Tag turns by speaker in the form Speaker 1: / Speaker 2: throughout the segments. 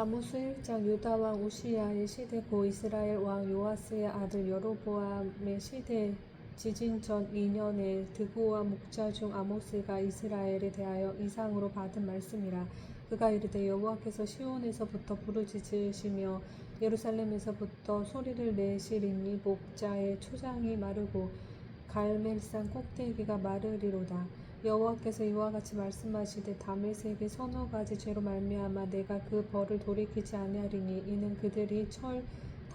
Speaker 1: 아모스 1장 유다 왕 우시야의 시대 고 이스라엘 왕 요아스의 아들 여로보암의 시대 지진 전 2년에 드고와 목자 중 아모스가 이스라엘에 대하여 이상으로 받은 말씀이라. 그가 이르되 여호와께서 시온에서부터 부르짖으시며 예루살렘에서부터 소리를 내시리니 목자의 초장이 마르고 갈멜산 꼭대기가 마르리로다 여호와께서 이와 같이 말씀하시되 다메섹의 서너 가지 죄로 말미암아 내가 그 벌을 돌이키지 아니하리니 이는 그들이 철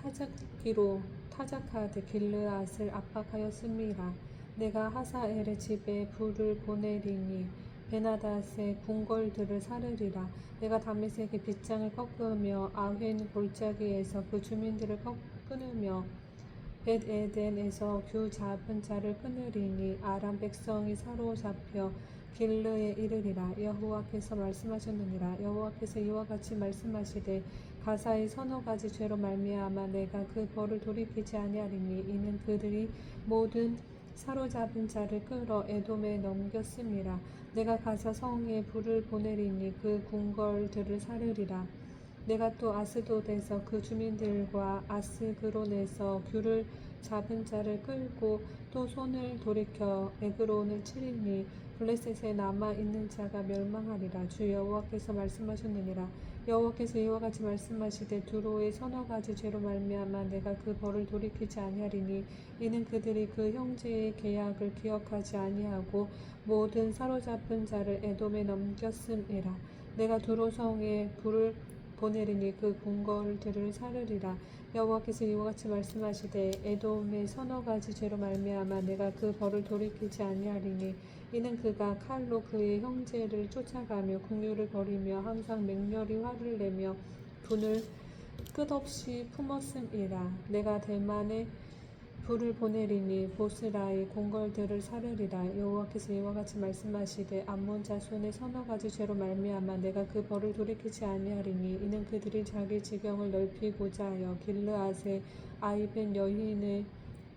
Speaker 1: 타작기로 타작하되 길르앗을 압박하였음이라. 내가 하사엘의 집에 불을 보내리니 베나닷의 궁궐들을 사르리라. 내가 다메섹의 빗장을 꺾으며 아웬 골짜기에서 그 주민들을 꺾- 끊으며 벳 에덴에서 규 잡은 자를 끊으리니 아람 백성이 사로잡혀 길르에 이르리라. 여호와께서 말씀하셨느니라. 여호와께서 이와 같이 말씀하시되 가사의 서너 가지 죄로 말미암아 내가 그 벌을 돌이키지 아니하리니 이는 그들이 모든 사로잡은 자를 끌어 에돔에 넘겼음이라 내가 가사 성에 불을 보내리니 그 궁궐들을 사르리라 내가 또 아스돗에서 그 주민들과 아스그론에서 귤을 잡은 자를 끌고 또 손을 돌이켜 에그론을 치리니 블레셋에 남아 있는 자가 멸망하리라. 주 여호와께서 말씀하셨느니라. 여호와께서 이와 같이 말씀하시되 두로의 서너 가지 죄로 말미암아 내가 그 벌을 돌이키지 아니하리니 이는 그들이 그 형제의 계약을 기억하지 아니하고 모든 사로잡은 자를 에돔에 넘겼음이라. 내가 두로 성에 불을 보내리니 그 궁궐들을 사르리라. 여호와께서 이와 같이 말씀하시되 에돔의 서너 가지 죄로 말미암아 내가 그 벌을 돌이키지 아니하리니 이는 그가 칼로 그의 형제를 쫓아가며 궁유를 벌이며 항상 맹렬히 화를 내며 분을 끝없이 품었음이라. 내가 대만에 불을 보내리니 보스라의 궁궐들을 사르리라. 여호와께서 이와 같이 말씀하시되 암몬 자손의 서너 가지 죄로 말미암아 내가 그 벌을 돌이키지 아니하리니 이는 그들이 자기 지경을 넓히고자 하여 길르앗의 아이벤 여인의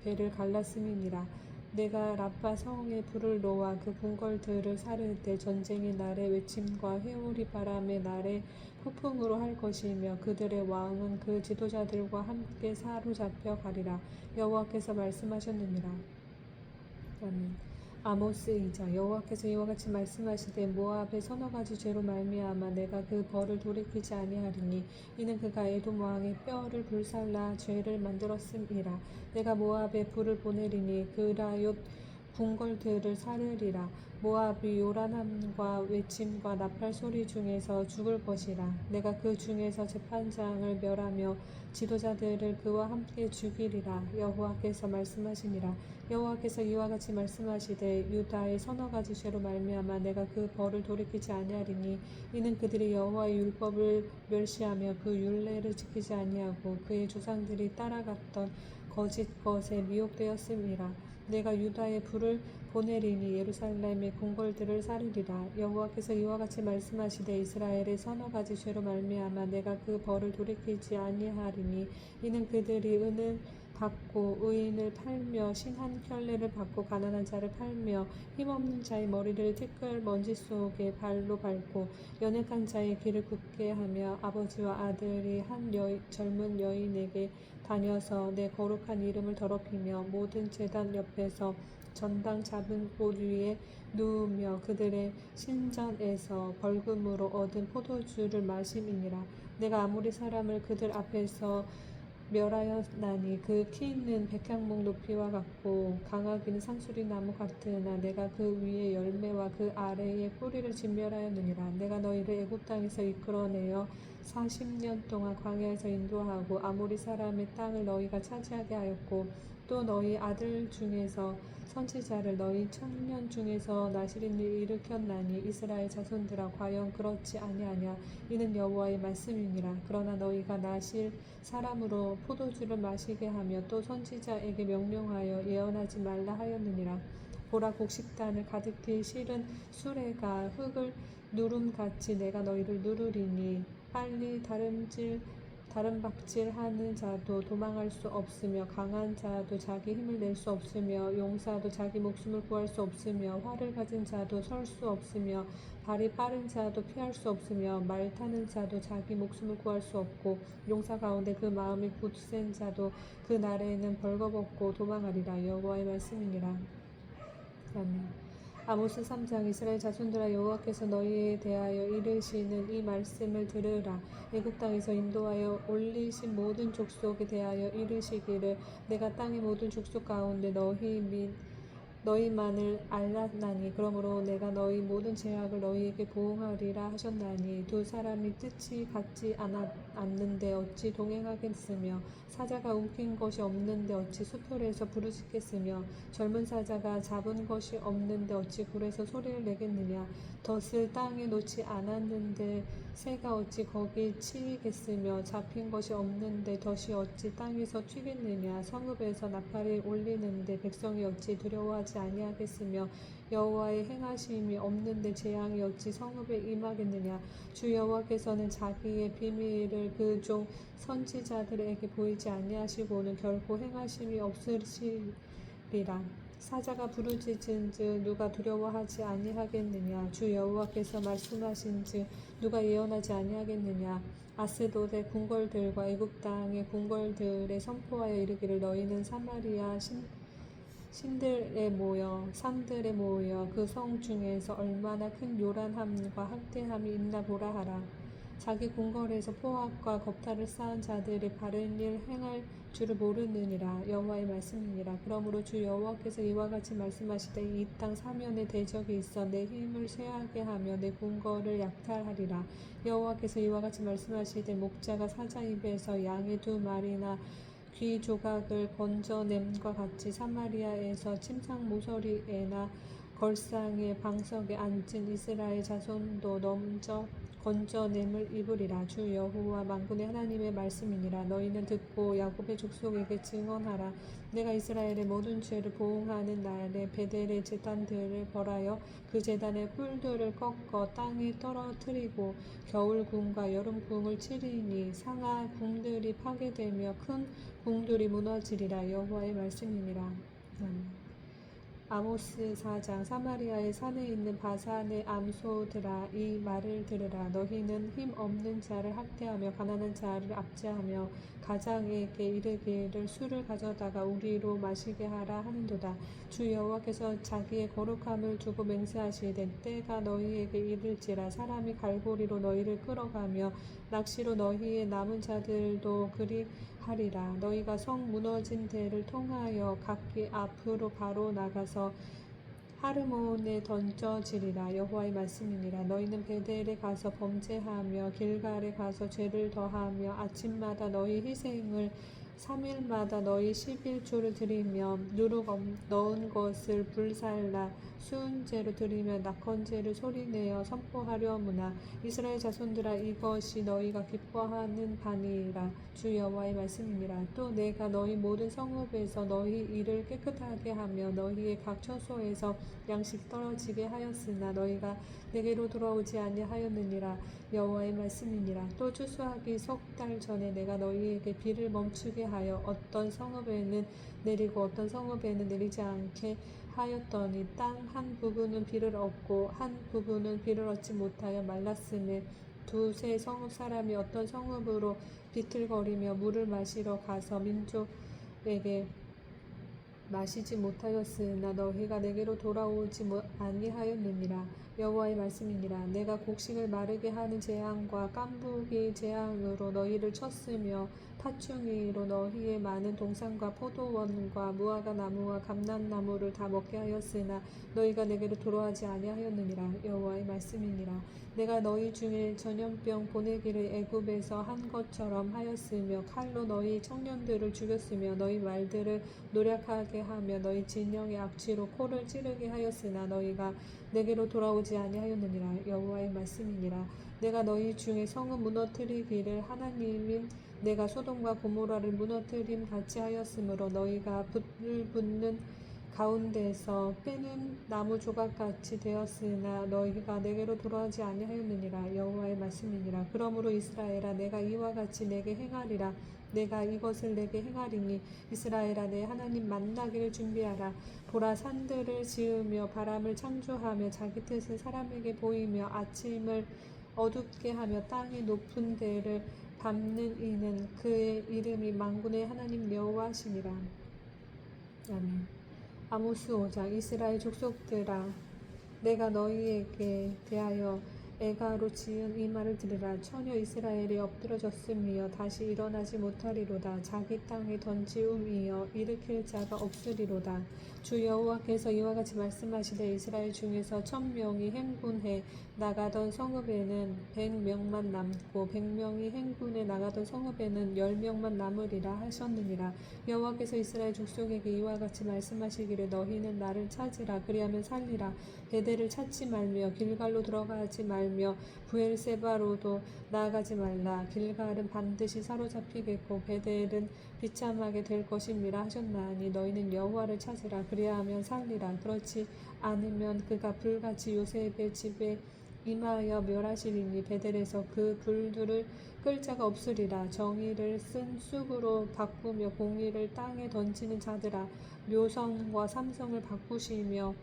Speaker 1: 배를 갈랐음이니라. 내가 라파 성에 불을 놓아 그 궁궐들을 사를 때 전쟁의 날에 외침과 회오리 바람의 날에 폭풍으로 할 것이며 그들의 왕은 그 지도자들과 함께 사로잡혀 가리라 여호와께서 말씀하셨느니라. 아멘. 아모스 2장 여호와께서 이와 같이 말씀하시되 모압의 서너 가지 죄로 말미암아 내가 그 벌을 돌이키지 아니하리니 이는 그가 에돔 왕의 뼈를 불살라 죄를 만들었음이라 내가 모압에 불을 보내리니 그라얏 궁궐들을 사르리라 모압이 요란함과 외침과 나팔 소리 중에서 죽을 것이라. 내가 그 중에서 재판장을 멸하며 지도자들을 그와 함께 죽이리라. 여호와께서 말씀하시니라. 여호와께서 이와 같이 말씀하시되 유다의 서너 가지 죄로 말미암아 내가 그 벌을 돌이키지 아니하리니 이는 그들이 여호와의 율법을 멸시하며 그 율례를 지키지 아니하고 그의 조상들이 따라갔던 거짓 것에 미혹되었음이라. 내가 유다에 불을 보내리니 예루살렘의 궁궐들을 사르리라. 여호와께서 이와 같이 말씀하시되 이스라엘의 서너 가지 죄로 말미암아 내가 그 벌을 돌이키지 아니하리니 이는 그들이 은을 받고 의인을 팔며 신한 켤레를 받고 가난한 자를 팔며 힘없는 자의 머리를 티끌 먼지 속에 발로 밟고 연약한 자의 길을 굳게 하며 아버지와 아들이 한 여, 젊은 여인에게 다녀서 내 거룩한 이름을 더럽히며 모든 제단 옆에서 전당 잡은 옷 위에 누우며 그들의 신전에서 벌금으로 얻은 포도주를 마심이니라. 내가 아무리 사람을 그들 앞에서 멸하였나니 그 키 있는 백향목 높이와 같고 강하기는 상수리 나무 같으나 내가 그 위에 열매와 그 아래에 뿌리를 진멸하였느니라. 내가 너희를 애굽 땅에서 이끌어내어 40년 동안 광야에서 인도하고 아모리 사람의 땅을 너희가 차지하게 하였고 또 너희 아들 중에서 선지자를 너희 청년 중에서 나시린을 일으켰나니 이스라엘 자손들아 과연 그렇지 아니하냐? 이는 여호와의 말씀이니라. 그러나 너희가 나실 사람으로 포도주를 마시게 하며 또 선지자에게 명령하여 예언하지 말라 하였느니라. 보라 곡식단을 가득히 실은 수레가 흙을 누름같이 내가 너희를 누르리니 빨리 다름질 다른 박질하는 자도 도망할 수 없으며 강한 자도 자기 힘을 낼 수 없으며 용사도 자기 목숨을 구할 수 없으며 활을 가진 자도 설 수 없으며 발이 빠른 자도 피할 수 없으며 말 타는 자도 자기 목숨을 구할 수 없고 용사 가운데 그 마음이 굳센 자도 그 날에는 벌거벗고 도망하리라 여호와의 말씀이니라 아멘. 아모스 3장 이스라엘 자손들아 여호와께서 너희에 대하여 이르시는 이 말씀을 들으라. 애굽 땅에서 인도하여 올리신 모든 족속에 대하여 이르시기를 내가 땅의 모든 족속 가운데 너희 및 너희만을 알랐나니 그러므로 내가 너희 모든 죄악을 너희에게 보응하리라 하셨나니 두 사람이 뜻이 같지 않았, 않는데 어찌 동행하겠으며 사자가 움킨 것이 없는데 어찌 수풀에서 부르짖겠으며 젊은 사자가 잡은 것이 없는데 어찌 굴에서 소리를 내겠느냐? 덫을 땅에 놓지 않았는데 새가 어찌 거기 치이겠으며 잡힌 것이 없는데 덫이 어찌 땅에서 튀겠느냐? 성읍에서 나팔을 올리는데 백성이 어찌 두려워하지 아니하겠으며 여호와의 행하심이 없는데 재앙이 어찌 성읍에 임하겠느냐? 주 여호와께서는 자기의 비밀을 그 종 선지자들에게 보이지 아니하시고는 결코 행하심이 없으시리라. 사자가 부르짖은즉 누가 두려워하지 아니하겠느냐? 주 여호와께서 말씀하신즉 누가 예언하지 아니하겠느냐? 아스돗의 궁궐들과 애굽 땅의 궁궐들에 선포하여 이르기를 너희는 사마리아 신 신들에 모여 산들에 모여 그 성 중에서 얼마나 큰 요란함과 학대함이 있나 보라 하라. 자기 궁궐에서 포악과 겁탈을 쌓은 자들이 바른 일 행할 줄을 모르느니라. 여호와의 말씀이니라. 그러므로 주 여호와께서 이와 같이 말씀하시되 이 땅 사면에 대적이 있어 내 힘을 쇠하게 하며 내 궁궐을 약탈하리라. 여호와께서 이와 같이 말씀하시되 목자가 사자 입에서 양의 두 마리나 귀 조각을 건져냄과 같이 사마리아에서 침상 모서리에나 걸상의 방석에 앉은 이스라엘 자손도 넘져 건져냄을 입으리라. 주 여호와 만군의 하나님의 말씀이니라. 너희는 듣고 야곱의 족속에게 증언하라. 내가 이스라엘의 모든 죄를 보응하는 날에 베델의 제단들을 벌하여 그 제단의 뿔들을 꺾어 땅에 떨어뜨리고 겨울 궁과 여름 궁을 치리니 상하 궁들이 파괴되며 큰 궁들이 무너지리라. 여호와의 말씀이니라. 아멘. 아모스 4장 사마리아의 산에 있는 바산의 암소들아 이 말을 들으라. 너희는 힘 없는 자를 학대하며 가난한 자를 압제하며 가장에게 이르기를 술을 가져다가 우리로 마시게 하라 하는도다. 주 여호와께서 자기의 거룩함을 두고 맹세하시되 때가 너희에게 이를지라. 사람이 갈고리로 너희를 끌어가며 낚시로 너희의 남은 자들도 그리 하리라. 너희가 성 무너진 데를 통하여 각기 앞으로 바로 나가서 하르몬에 던져지리라. 여호와의 말씀이니라. 너희는 베델에 가서 범죄하며 길갈에 가서 죄를 더하며 아침마다 너희 희생을 3일마다 너희 11조를 드리며 누룩 없- 넣은 것을 불살라 수은제로 드리며 낙헌제를 소리내어 선포하려무나 이스라엘 자손들아 이것이 너희가 기뻐하는 바니라. 주 여호와의 말씀이니라. 또 내가 너희 모든 성읍에서 너희 일을 깨끗하게 하며 너희의 각 처소에서 양식 떨어지게 하였으나 너희가 내게로 돌아오지 아니하였느니라. 여호와의 말씀이니라. 또 추수하기 석 달 전에 내가 너희에게 비를 멈추게 하여 어떤 성읍에는 내리고 어떤 성읍에는 내리지 않게 하였더니 땅 한 부분은 비를 얻고 한 부분은 비를 얻지 못하여 말랐음에 두세 성읍 사람이 어떤 성읍으로 비틀거리며 물을 마시러 가서 민족에게 마시지 못하였으나 너희가 내게로 돌아오지 못- 아니하였느니라. 여호와의 말씀이니라. 내가 곡식을 마르게 하는 재앙과 깐부기 재앙으로 너희를 쳤으며 타충이로 너희의 많은 동산과 포도원과 무화과 나무와 감람나무를 다 먹게 하였으나 너희가 내게로 돌아오지 아니하였느니라. 여호와의 말씀이니라. 내가 너희 중에 전염병 보내기를 애굽에서 한 것처럼 하였으며 칼로 너희 청년들을 죽였으며 너희 말들을 노력하게 하며 너희 진영의 악취로 코를 찌르게 하였으나 너희가 내게로 돌아오지 아니하였느니라. 여호와의 말씀이니라. 내가 너희 중에 성을 무너뜨리기를 하나님인 내가 소돔과 고모라를 무너뜨림 같이 하였으므로 너희가 불을 붙는 가운데에서 빼는 나무 조각같이 되었으나 너희가 내게로 돌아오지 아니하였느니라 여호와의 말씀이니라. 그러므로 이스라엘아 내가 이와 같이 내게 행하리라. 내가 이것을 내게 행하리니 이스라엘아 내 하나님 만나기를 준비하라. 보라 산들을 지으며 바람을 창조하며 자기 뜻을 사람에게 보이며 아침을 어둡게 하며 땅의 높은 데를 밟는 이는 그의 이름이 만군의 하나님 여호와시니라 아멘. 아모스 5장 이스라엘 족속들아 내가 너희에게 대하여 애가로 지은 이 말을 들으라. 처녀 이스라엘이 엎드러졌으며 다시 일어나지 못하리로다. 자기 땅에 던지움이여 일으킬 자가 없으리로다. 주 여호와께서 이와 같이 말씀하시되 이스라엘 중에서 천 명이 행군해 나가던 성읍에는 백 명만 남고 백 명이 행군해 나가던 성읍에는 열 명만 남으리라 하셨느니라. 여호와께서 이스라엘 족속에게 이와 같이 말씀하시기를 너희는 나를 찾으라. 그리하면 살리라 베델을 찾지 말며 길갈로 들어가지 말며 부엘세바로도 나아가지 말라. 길갈은 반드시 사로잡히겠고 베델은 비참하게 될 것임이라 하셨나니 너희는 여호와를 찾으라. 그리하면 살리라. 그렇지 않으면 그가 불같이 요셉의 집에 임하여 멸하시리니 베델에서 그 불들을 끌 자가 없으리라. 정의를 쓴 쑥으로 바꾸며 공의를 땅에 던지는 자들아 묘성과 삼성을 바꾸시며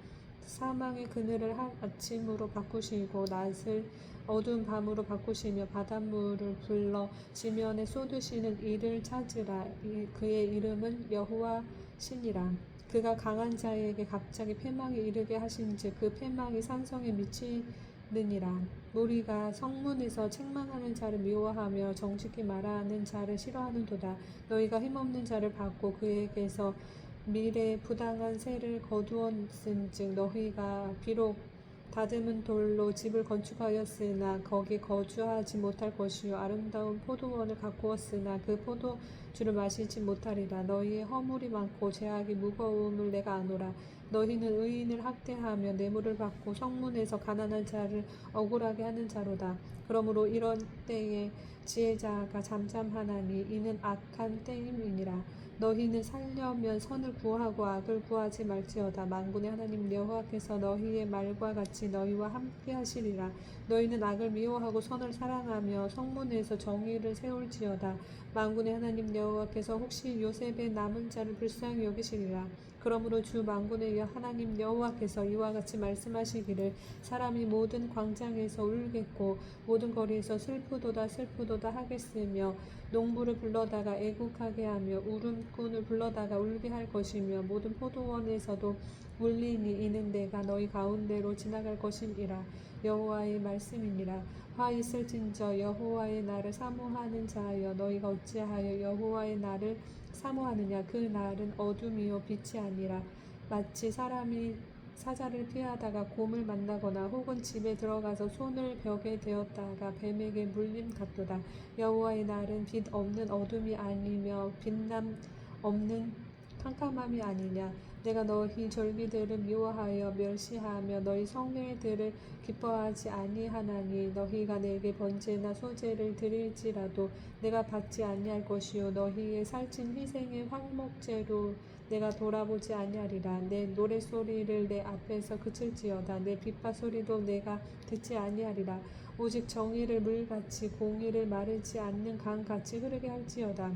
Speaker 1: 사망의 그늘을 하- 아침으로 바꾸시고 낮을 어두운 밤으로 바꾸시며 바닷물을 불러 지면에 쏟으시는 이를 찾으라. 이- 그의 이름은 여호와시니라. 그가 강한 자에게 갑자기 패망에 이르게 하신즉 그 패망이 산성에 미치느니라. 우리가 성문에서 책망하는 자를 미워하며 정직히 말하는 자를 싫어하는도다. 너희가 힘없는 자를 받고 그에게서 미래 부당한 세를 거두었은즉 너희가 비록 다듬은 돌로 집을 건축하였으나 거기 거주하지 못할 것이요. 아름다운 포도원을 가꾸었으나 그 포도주를 마시지 못하리라. 너희의 허물이 많고 죄악이 무거움을 내가 아노라. 너희는 의인을 학대하며 뇌물을 받고 성문에서 가난한 자를 억울하게 하는 자로다. 그러므로 이런 때에 지혜자가 잠잠하나니 이는 악한 때임이니라 너희는 살려면 선을 구하고 악을 구하지 말지어다. 만군의 하나님 여호와께서 너희의 말과 같이 너희와 함께 하시리라. 너희는 악을 미워하고 선을 사랑하며 성문에서 정의를 세울지어다. 만군의 하나님 여호와께서 혹시 요셉의 남은 자를 불쌍히 여기시리라 그러므로 주 만군의 여- 하나님 여호와께서 이와 같이 말씀하시기를 사람이 모든 광장에서 울겠고 모든 거리에서 슬프도다 슬프도다 하겠으며 농부를 불러다가 애국하게 하며 울음꾼을 불러다가 울게 할 것이며 모든 포도원에서도 울리니 이는 내가 너희 가운데로 지나갈 것임이라 여호와의 말씀이니라. 화 있을진저 여호와의 날을 사모하는 자여 너희가 어찌하여 여호와의 날을 사모하느냐? 그 날은 어둠이요 빛이 아니라 마치 사람이 사자를 피하다가 곰을 만나거나 혹은 집에 들어가서 손을 벽에 대었다가 뱀에게 물림 같도다. 여호와의 날은 빛 없는 어둠이 아니며 빛남 없는 캄캄함이 아니냐 내가 너희 절기들을 미워하여 멸시하며 너희 성례들을 기뻐하지 아니하나니 너희가 내게 번제나 소제를 드릴지라도 내가 받지 아니할 것이요 너희의 살찐 희생의 황목제로 내가 돌아보지 아니하리라. 내 노랫소리를 내 앞에서 그칠지어다. 내 빗바 소리도 내가 듣지 아니하리라. 오직 정의를 물같이 공의를 마르지 않는 강같이 흐르게 할지어다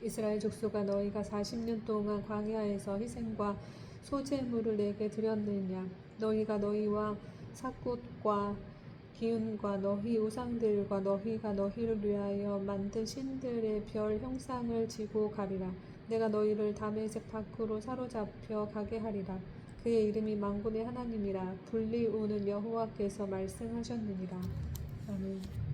Speaker 1: 이스라엘 족속아 너희가 40년 동안 광야에서 희생과 소제물을 내게 드렸느냐? 너희가 너희와 사꽃과 기운과 너희 우상들과 너희가 너희를 위하여 만든 신들의 별 형상을 지고 가리라. 내가 너희를 다메섹 밖으로 사로잡혀 가게 하리라. 그의 이름이 만군의 하나님이라. 불리 우는 여호와께서 말씀하셨느니라. 아멘